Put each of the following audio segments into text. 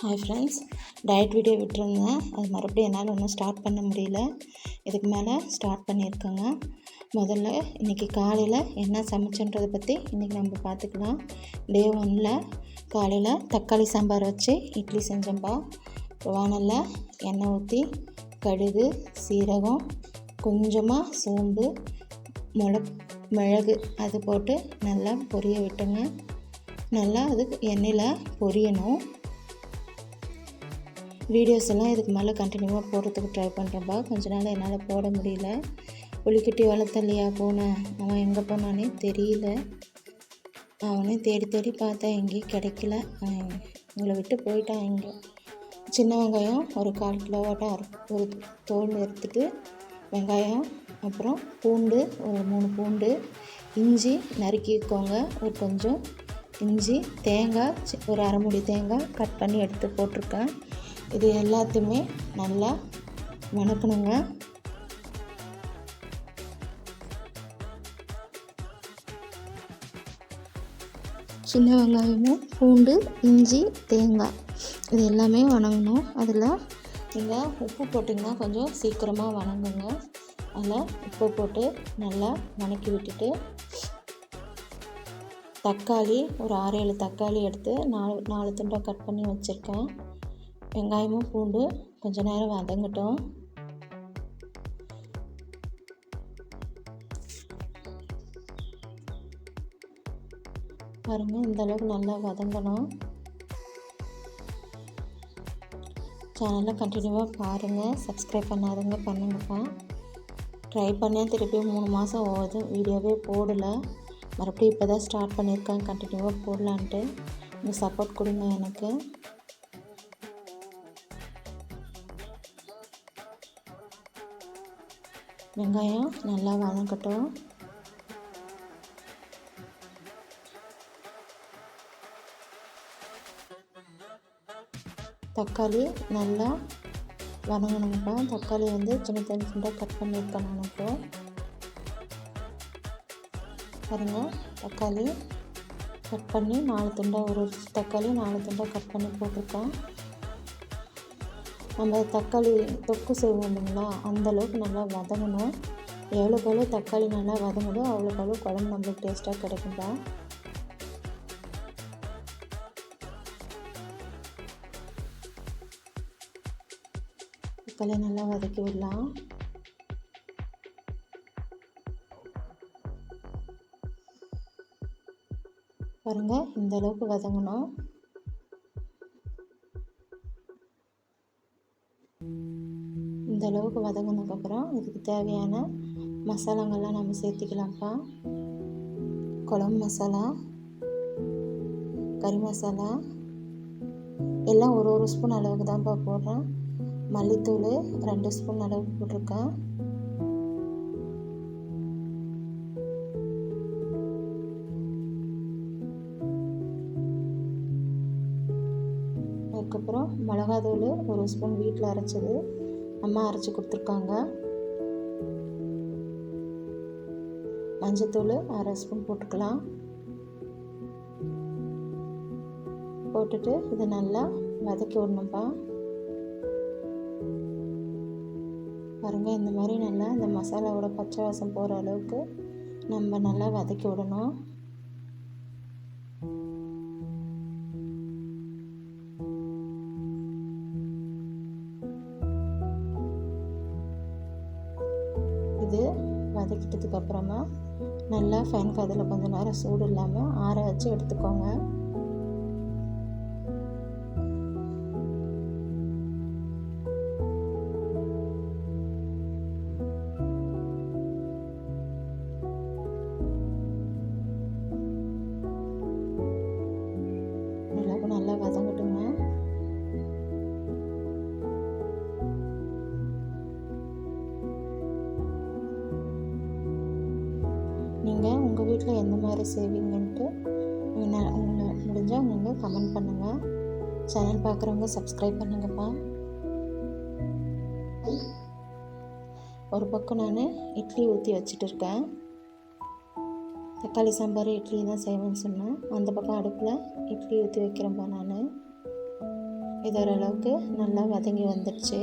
Hi friends diet video விட்டுருந்தேன் அது மறுபடியும் என்னால் ஒன்றும் ஸ்டார்ட் பண்ண முடியல. இதுக்கு மேலே ஸ்டார்ட் பண்ணியிருக்கேங்க முதல்ல இன்றைக்கி காலையில் என்ன சமைச்சன்றதை பற்றி இன்றைக்கி நம்ம பார்த்துக்கலாம் டே ஒனில் காலையில் தக்காளி சாம்பார் வச்சு இட்லி செஞ்சோம்பா. வானலில் எண்ணெய் ஊற்றி கடுகு சீரகம் கொஞ்சமாக சோம்பு மிள மிளகு அது போட்டு நல்லா பொரிய விட்டுங்க. நல்லா அது எண்ணெயில் பொரியணும். வீடியோஸ் எல்லாம் இதுக்கு மேலே கண்டினியூவாக போடுறதுக்கு ட்ரை பண்ணுறப்பா கொஞ்ச நாள் என்னால் போட முடியல. புலிக்குட்டி வளர்த்தலையா போனேன் அவன் எங்கே போனானே தெரியல. அவனே தேடி தேடி பார்த்தேன் எங்கேயும் கிடைக்கல. உங்களை விட்டு போயிட்டான் இங்கே. சின்ன வெங்காயம் ஒரு கால் கிலோவாட்டம் ஒரு தோல் எடுத்துட்டு வெங்காயம் அப்புறம் பூண்டு ஒரு மூணு பூண்டு இஞ்சி நறுக்கிக்கோங்க. ஒரு கொஞ்சம் இஞ்சி தேங்காய் ஒரு அரை மூடி தேங்காய் கட் பண்ணி எடுத்து போட்டிருக்கேன். இது எல்லாத்தையுமே நல்லா வணக்கணுங்க. சின்ன வெங்காயமும் பூண்டு இஞ்சி தேங்காய். இது எல்லாமே வணங்கணும். அதில் நீங்கள் உப்பு போட்டிங்கன்னா கொஞ்சம் சீக்கிரமாக வணங்குங்க. அதில் உப்பு போட்டு நல்லா வணக்கி விட்டுட்டு தக்காளி ஒரு ஆறு ஏழு தக்காளி எடுத்து நாலு நாலு துண்டாக கட் பண்ணி வச்சுருக்கேன். வெங்காயமும் பூண்டு கொஞ்ச நேரம் வதங்கட்டும். பாருங்கள் இந்த அளவுக்கு நல்லா வதங்கணும். சேனலை கண்டினியூவாக பாருங்கள் சப்ஸ்கிரைப் பண்ணாதவங்க பண்ணுங்கப்பா. ட்ரை பண்ணேன் திருப்பி மூணு மாதம் ஓகுது வீடியோவே போடலை. மறுபடியும் இப்போ தான் ஸ்டார்ட் பண்ணியிருக்கேன் கண்டினியூவாக போடலான்ட்டு. நீங்கள் சப்போர்ட் கொடுங்க எனக்கு. வெங்காயம் நல்லா வதங்கட்டும். தக்காளி நல்லா வதங்கணுங்கப்பா தக்காளி வந்து சின்ன சின்ன சின்னதாக கட் பண்ணியிருக்கேன் நான் இப்போ. பாருங்கள் தக்காளி கட் பண்ணி நாலு துண்டாக ஒரு ஒரு தக்காளி நாலு துண்டாக கட் பண்ணி போட்டிருக்கேன். நம்ம தக்காளி தொக்கு செய்வோம் இல்லைங்களா? அந்தளவுக்கு நல்லா வதங்கணும். எவ்வளோக்கு எவ்வளோ தக்காளி நல்லா வதங்குதோ அவ்வளோக்கு அவ்வளோ குழம்பு நம்மளுக்கு டேஸ்ட்டாக கிடைக்கும்பா தக்காளி நல்லா வதக்கி விடலாம். பாருங்கள் இந்த அளவுக்கு வதங்கணும். அளவுக்கு வதங்கினதுக்கப்புறம் இதுக்கு தேவையான மசாலாங்கள்லாம் நம்ம சேர்த்துக்கலாம்ப்பா. குழம்பு மசாலா கறி மசாலா எல்லாம் ஒரு ஒரு ஸ்பூன் அளவுக்கு தான்ப்பா போடுறேன். மல்லித்தூள் ரெண்டு ஸ்பூன் அளவுக்கு போட்டிருக்கேன். அதுக்கப்புறம் மிளகாத்தூள் ஒரு ஸ்பூன் வீட்டில் அரைச்சது. அம்மா அரைச்சி கொடுத்துருக்காங்க. மஞ்சத்தூள் அரை ஸ்பூன் போட்டுக்கலாம். போட்டுட்டு இதை நல்லா வதக்கி விடணும்ப்பா பாருங்கள் இந்த மாதிரி நல்லா இந்த மசாலாவோட பச்சை வாசம் போகிற அளவுக்கு நம்ம நல்லா வதக்கி விடணும். இது வதக்கிட்டதுக்கு அப்புறமா நல்லா ஃபேன் காதில் கொஞ்ச நேரம் சூடு இல்லாமல் ஆற வச்சு எடுத்துக்கோங்க. மாதிரி செய்வீங்கன்ட்டு உங்களை முடிஞ்சால் நீங்கள் கமெண்ட் பண்ணுங்கள் சேனல் பார்க்குறவங்க சப்ஸ்கிரைப் பண்ணுங்கப்பா. ஒரு பக்கம் நான் இட்லி ஊற்றி வச்சுட்டு இருக்கேன். தக்காளி சாம்பார் இட்லி தான் செய்வேன்னு சொன்னேன். அந்த பக்கம் அடுப்பில் இட்லி ஊற்றி வைக்கிறேன்ப்பா நான். இது ஓரளவுக்கு நல்லா வதங்கி வந்துடுச்சு.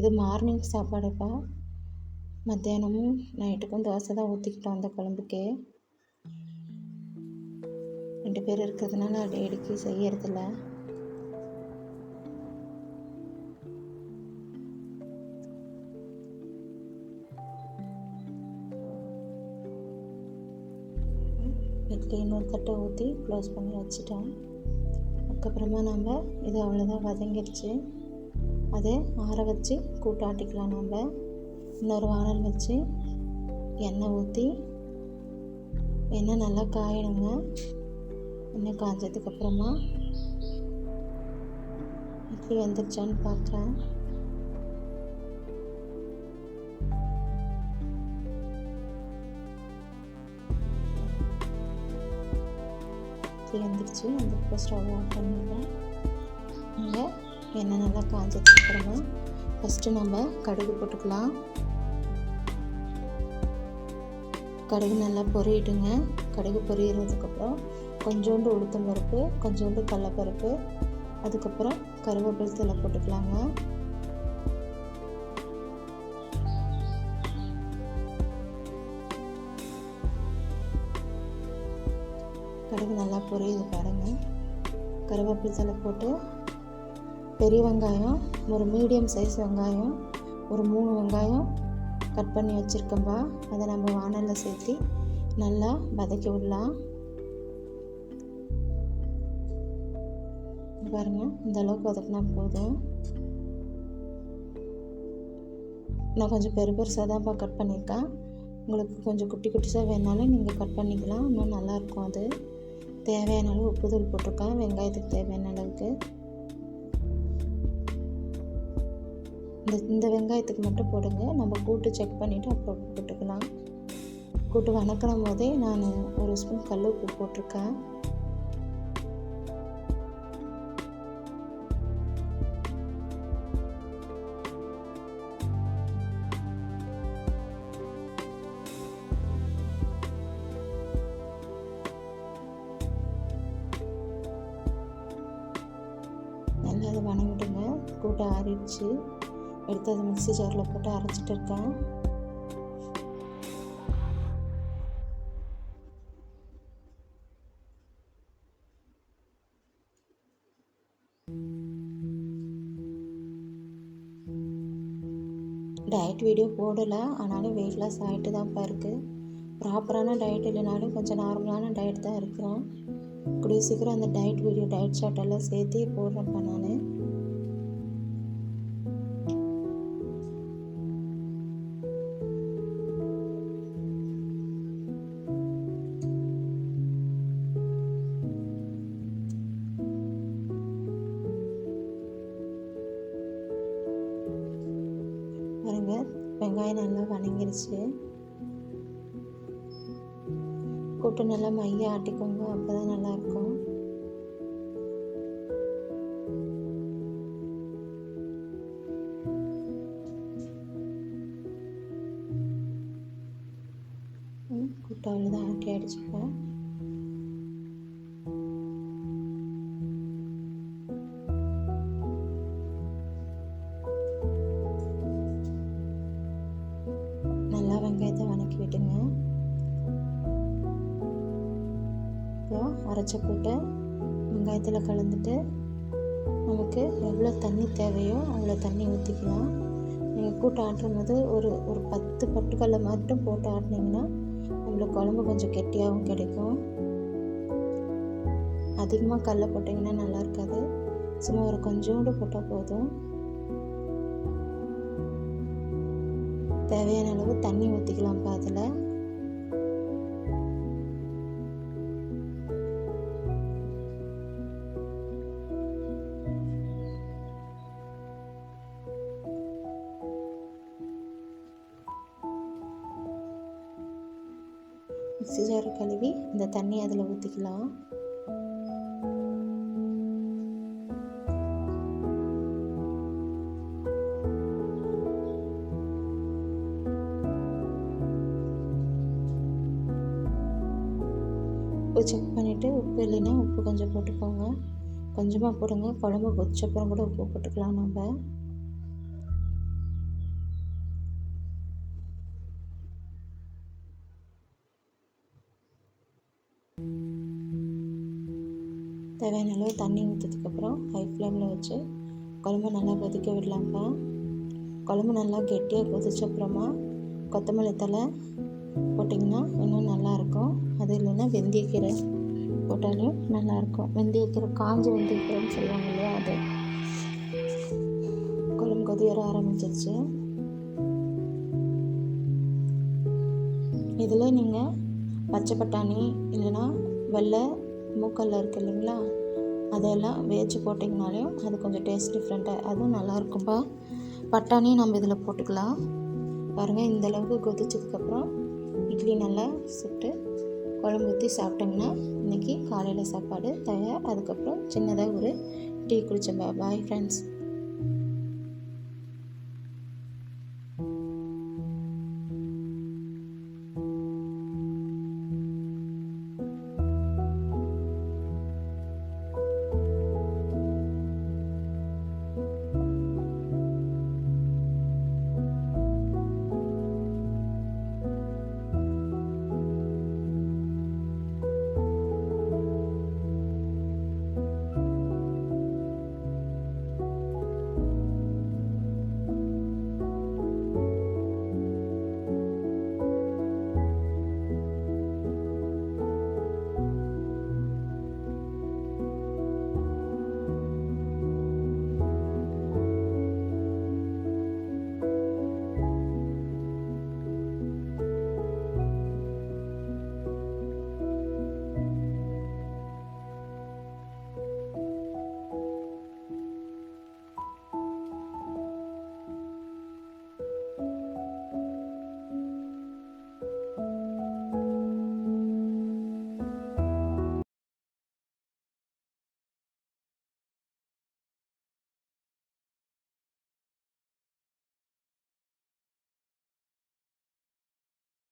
இது மார்னிங் சாப்பாடுப்பா. மத்தியானமும் நைட்டுக்கும் தோசை தான் ஊற்றிக்கிட்டோம் அந்த குழம்புக்கு. ரெண்டு பேர் இருக்கிறதுனால அடிக்கடி செய்யறதில்ல. இட்லி இன்னொரு தட்டை ஊற்றி க்ளோஸ் பண்ணி வச்சுட்டேன் அதுக்கப்புறமா நம்ம இது அவ்வளோதான் வதங்கிடுச்சு அதை ஆற வச்சு கூட்டாட்டிக்கலாம் நம்ம இன்னொரு வானல் வச்சு எண்ணெய் ஊற்றி எண்ணெய் நல்லா காயணுங்க. எண்ணெய் காஞ்சதுக்கப்புறமா இட்லி வந்துருச்சான்னு பார்க்குறேன் இட்லி வந்துருச்சு. அந்த ஸ்டவ் ஆஃப் பண்ணிடுறேன். இங்கே எண்ணெய் நல்லா காஞ்சதுக்கப்புறமா ஃபஸ்ட்டு நம்ம கடுகு போட்டுக்கலாம். கடுகு நல்லா பொரியிட்டுங்க கடுகு பொரியறதுக்கப்புறம் கொஞ்சோண்டு உளுத்தம் பருப்பு கொஞ்சோண்டு கடலப்பருப்பு அதுக்கப்புறம் கருவேப்பிலை தலை போட்டுக்கலாங்க. கடுகு நல்லா பொரியுது பாருங்கள் கருவேப்பிலை தலை போட்டு பெரிய வெங்காயம் ஒரு மீடியம் சைஸ் வெங்காயம் ஒரு மூணு வெங்காயம் கட் பண்ணி வச்சுருக்கோம்பா அதை நம்ம வானலில் சேர்த்து நல்லா வதக்கி விடலாம். பாருங்கள் இந்த அளவுக்கு வதக்கினா போதும். நான் கொஞ்சம் பெரு பெருசாக தான்ப்பா கட் பண்ணியிருக்கேன் உங்களுக்கு கொஞ்சம் குட்டி குட்டிஸாக வேணாலும் நீங்கள் கட் பண்ணிக்கலாம். இன்னும் நல்லாயிருக்கும் அது. தேவையான அளவு உப்புதூள் போட்டிருக்கேன். வெங்காயத்துக்கு தேவையான அளவுக்கு. இந்த இந்த வெங்காயத்துக்கு மட்டும் போடுங்க. நம்ம கூட்டு செக் பண்ணிவிட்டு அப்புறம் போட்டுக்கலாம். கூட்டு வணக்கணும் போதே நான் ஒரு ஸ்பூன் கல் உப்பு போட்டிருக்கேன். நல்லா அதை வணங்கிடுங்க. கூட்டை ஆறிடுச்சு. எடுத்து அதை மிக்ஸி ஜாரில் போட்டு அரைச்சிட்டு இருக்கேன் டயட் வீடியோ போடலை. ஆனாலும் வெயிட் லாஸ் ஆகிட்டு தான்ப்பா இருக்குது ப்ராப்பரான டயட் இல்லைனாலும் கொஞ்சம் நார்மலான டயட் தான் இருக்கிறேன் கூடிய சீக்கிரம் அந்த டயட் வீடியோ டயட் ஷார்ட் எல்லாம் சேர்த்து போடுறேன்ப்பா நான் வெங்காயம் நல்லா வணங்கிருச்சு. கூட்டு நல்லா மைய ஆட்டிக்கோங்க அப்போ தான் நல்லாயிருக்கும் வெங்காயத்தை வணக்கி விட்டுங்க இப்போ அரைச்ச கூட்டை வெங்காயத்தில் கலந்துட்டு நமக்கு எவ்வளோ தண்ணி தேவையோ அவ்வளோ தண்ணி ஊற்றிக்கலாம் நீங்கள் கூட்டை ஆட்டும் போது ஒரு ஒரு பத்து பட்டுக்கல்லை மட்டும் போட்டு ஆட்டினீங்கன்னா நம்மளுக்கு குழம்பு கொஞ்சம் கெட்டியாகவும் கிடைக்கும். அதிகமாக கடல போட்டிங்கன்னா நல்லா இருக்காது. சும்மா ஒரு கொஞ்சோண்டு போட்டால் போதும். தேவையான அளவு தண்ணி ஊற்றிக்கலாம்ப்பா அதில். மிக்சி ஜார் கழுவி இந்த தண்ணி அதில் ஊற்றிக்கலாம் உப்பு இல்லைன்னா உப்பு கொஞ்சம் போட்டுக்கோங்க. கொஞ்சமாக போடுங்க. குழம்பு கொச்சப்புறம் கூட உப்பு போட்டுக்கலாம் நம்ம. தேவையான அளவு தண்ணி ஊற்றதுக்கப்புறம் ஹை ஃப்ளேமில் வச்சு குழம்பு நல்லா கொதிக்க விடலாம்ப்பா குழம்பு நல்லா கெட்டியாக கொதிச்சப்புறமா கொத்தமல்லி தழை போட்டிங்கன்னா இன்னும் நல்லாயிருக்கும் அது இல்லைன்னா வெந்தயக்கீரை. போட்டாலே நல்லாயிருக்கும். வெந்தயக்கீரை காஞ்ச வெந்தயக்கீரைன்னு சொல்லுவாங்க இல்லையா அது. குழம்பு கொதி வர ஆரம்பிச்சிருச்சு. இதில் நீங்கள் பச்சை பட்டாணி இல்லைன்னா வெள்ளை மூக்கல்ல இருக்குது இல்லைங்களா அதெல்லாம் வேச்சு போட்டிங்கனாலையும் அது கொஞ்சம் டேஸ்ட் டிஃப்ரெண்ட்டாக அதுவும் நல்லாயிருக்கும்ப்பா பட்டாணி நம்ம இதில் போட்டுக்கலாம். பாருங்கள் இந்த அளவுக்கு கொதிச்சதுக்கப்புறம் இட்லி நல்லா சுட்டு குழம்பு ஊற்றி சாப்பிட்டோம்னா இன்றைக்கி காலையில் சாப்பாடு தயார். அதுக்கப்புறம் சின்னதாக ஒரு டீ குடித்தோம் பாய் ஃப்ரெண்ட்ஸ்